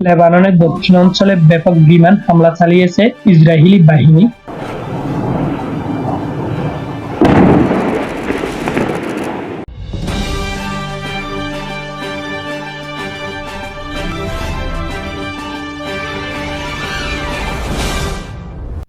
লেবাননের দক্ষিণাঞ্চলে ব্যাপক বিমান হামলা চালিয়েছে ইসরায়েলি বাহিনী।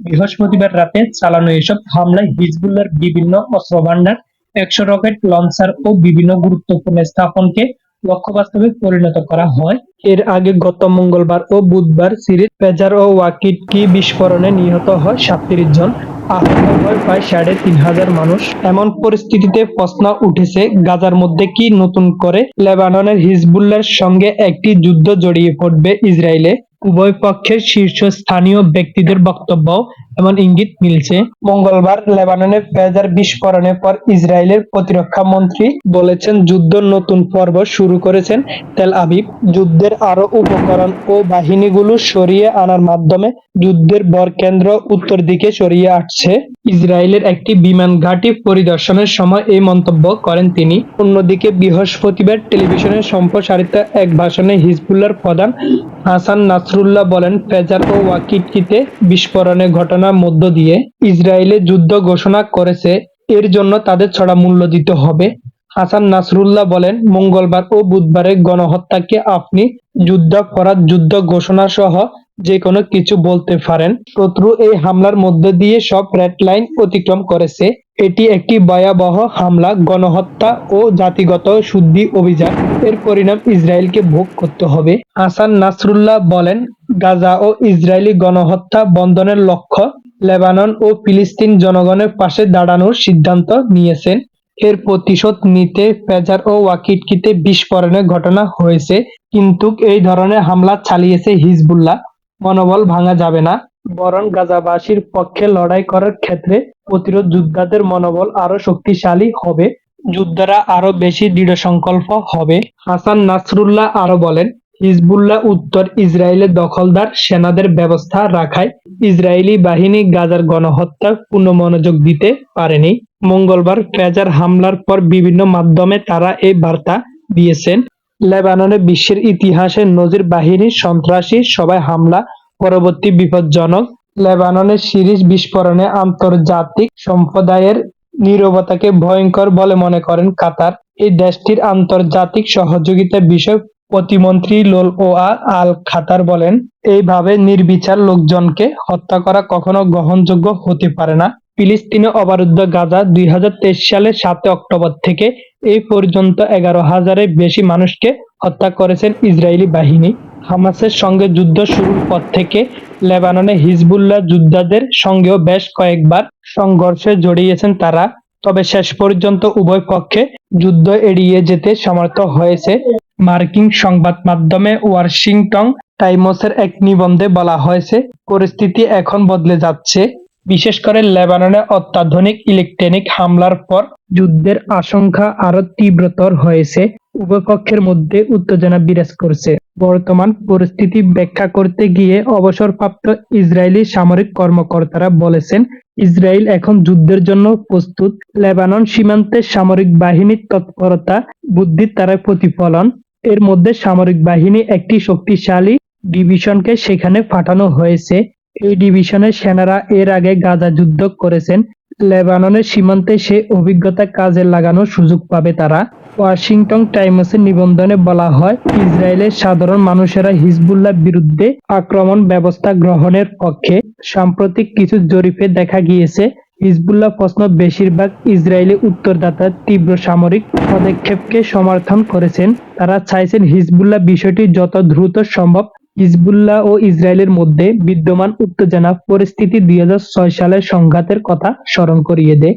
বৃহস্পতিবার রাতে চালানো এসব হামলায় হিজবুল্লাহর বিভিন্ন অস্ত্রভান্ডার, একশো রকেট লঞ্চার ও বিভিন্ন গুরুত্বপূর্ণ স্থাপনকে লক্ষ্যবাস্তবে পরিণত করা হয়। এর আগে গত মঙ্গলবার ও বুধবার সিরিজ পেজার ও ওয়াকিটকি বিস্ফোরণে নিহত হয় সাতত্রিশ জন। আহত হয় প্রায় সাড়ে তিন হাজার মানুষ। এমন পরিস্থিতিতে প্রশ্ন উঠেছে, গাজার মধ্যে কি নতুন করে লেবাননের হিজবুল্লার সঙ্গে একটি যুদ্ধ জড়িয়ে পড়বে ইসরায়েলে? উভয় পক্ষের শীর্ষস্থানীয় ব্যক্তিদের বক্তব্য এমন ইঙ্গিত মিলছে। মঙ্গলবার লেবাননের পেজার বিস্ফোরণের পর ইসরায়েলের প্রতিরক্ষা মন্ত্রী বলেছেন যুদ্ধ নতুন পর্ব শুরু করেছেন তেল আবিব। যুদ্ধের আরও উপকরণ ও বাহিনীগুলো সরিয়ে আনার মাধ্যমে যুদ্ধের বরকেন্দ্র উত্তর দিকে সরিয়ে আসছে। ইসরায়েলের একটি বিমান ঘাঁটি পরিদর্শনের সময় এই মন্তব্য করেন তিনি। অন্যদিকে বৃহস্পতিবার টেলিভিশনে সম্প্রসারিত এক ভাষণে হিজবুল্লাহর প্রধান হাসান নাসরুল্লাহ বলেন, ফেজার ও ওয়াকিটকিতে বিস্ফোরণের ঘটনার মধ্য দিয়ে ইসরায়েলে যুদ্ধ ঘোষণা করেছে, এর জন্য তাদের ছড়া মূল্য দিতে হবে। হাসান নাসরুল্লাহ বলেন, মঙ্গলবার ও বুধবারের গণহত্যাকে আপনি যুদ্ধাপরাধ, যুদ্ধ ঘোষণা সহ যে কোনো কিছু বলতে পারেন। শত্রু এই হামলার মধ্যে দিয়ে সব রেড লাইন অতিক্রম করেছে। এটি একটি ভয়াবহ হামলা, গণহত্যা ও জাতিগত শুদ্ধি অভিযান। এর পরিণাম ইসরায়েলকে ভোগ করতে হবে। হাসান নাসরুল্লাহ বলেন, গাজা ও ইসরায়েলি গণহত্যা বন্ধনের লক্ষ্য লেবানন ও ফিলিস্তিন জনগণের পাশে দাঁড়ানোর সিদ্ধান্ত নিয়েছেন। এর প্রতিশোধ নিতে ফেজার ও ওয়াকিটকিতে বিস্ফোরণের ঘটনা হয়েছে। কিন্তু এই ধরনের হামলা চালিয়েছে হিজবুল্লাহ। মনোবল ভাঙা যাবে না। বরং গাজাবাসীর পক্ষে লড়াই করার ক্ষেত্রে প্রতিরোধ যোদ্ধাদের মনোবল আরও শক্তিশালী হবে। যোদ্ধারা আরও বেশি দৃঢ় সংকল্প হবে। হাসান নাসরুল্লাহ আরও বলেন, হিজবুল্লাহ উত্তর ইসরায়েলের দখলদার সেনাদের ব্যবস্থা রাখায় ইসরায়েলি বাহিনী গাজার গণহত্যা পূর্ণ মনোযোগ দিতে পারেনি। মঙ্গলবার ফেজার হামলার পর বিভিন্ন মাধ্যমে তারা এই বার্তা দিয়েছেন। লেবাননে বিশ্বের ইতিহাসে নজির বাহিনীর সন্ত্রাসী, সবাই হামলা, পরবর্তী বিপজ্জনক। লেবাননের সিরিজ বিস্ফোরণে আন্তর্জাতিক সম্প্রদায়ের নীরবতাকে ভয়ঙ্কর বলে মনে করেন কাতার। এই দেশটির আন্তর্জাতিক সহযোগিতা বিষয়ক প্রতিমন্ত্রী লোল ওয়া আল খাতার বলেন, এইভাবে নির্বিচার লোকজনকে হত্যা করা কখনো গ্রহণযোগ্য হতে পারে না। ফিলিস্তিনে অবরুদ্ধ গাজা দুই হাজার তেইশ সালের সাত অক্টোবর থেকে এই পর্যন্ত এগারো হাজারের বেশি মানুষকে হত্যা করেছেন ইসরায়েলি বাহিনী। হামাসের সঙ্গে যুদ্ধ শুরুর পর থেকে লেবাননে হিজবুল্লাহ যোদ্ধাদের সঙ্গেও বেশ কয়েকবার সংঘর্ষে জড়িয়েছেন তারা। তবে শেষ পর্যন্ত উভয় পক্ষে যুদ্ধ এড়িয়ে যেতে সমর্থ হয়েছে। মার্কিন সংবাদ মাধ্যমে ওয়াশিংটন টাইমসের এক নিবন্ধে বলা হয়েছে, পরিস্থিতি এখন বদলে যাচ্ছে। বিশেষ করে লেবাননে অত্যাধুনিক ইলেকট্রনিক হামলার পর যুদ্ধের আশঙ্কা আরও তীব্রতর হয়েছে। উভয় মধ্যে উত্তেজনা বিরাজ করছে। বর্তমান পরিস্থিতি ব্যাখ্যা করতে গিয়ে অবসরপ্রাপ্ত ইসরায়েলি সামরিক কর্মকর্তারা বলেছেন, ইসরায়েল এখন যুদ্ধের জন্য প্রস্তুত। লেবানন সীমান্তে সামরিক বাহিনীর তৎপরতা বুদ্ধির তারা প্রতিফলন। এর মধ্যে সামরিক বাহিনী একটি শক্তিশালী ডিভিশনকে সেখানে পাঠানো হয়েছে। এই ডিভিশনের সেনারা এর আগে গাজা যুদ্ধ করেছেন। লেবাননের সীমান্তে সে অভিজ্ঞতা কাজে লাগানোর সুযোগ পাবে তারা। ওয়াশিংটন টাইমসের নিবন্ধনে বলা হয়, ইসরায়েলের সাধারণ মানুষেরা হিজবুল্লাহ বিরুদ্ধে আক্রমণ ব্যবস্থা গ্রহণের পক্ষে সাম্প্রতিক কিছু জরিপে দেখা গিয়েছে, হিজবুল্লাহ প্রশ্ন বেশিরভাগ ইসরায়েলি উত্তরদাতা তীব্র সামরিক পদক্ষেপকে সমর্থন করেছেন। তারা চাইছেন হিজবুল্লাহ বিষয়টি যত দ্রুত সম্ভব হিজবুল্লাহ ও ইসরায়েলের মধ্যে বিদ্যমান উত্তেজনা পরিস্থিতি দুই হাজার ছয় সালের সংঘাতের কথা স্মরণ করিয়ে দেয়।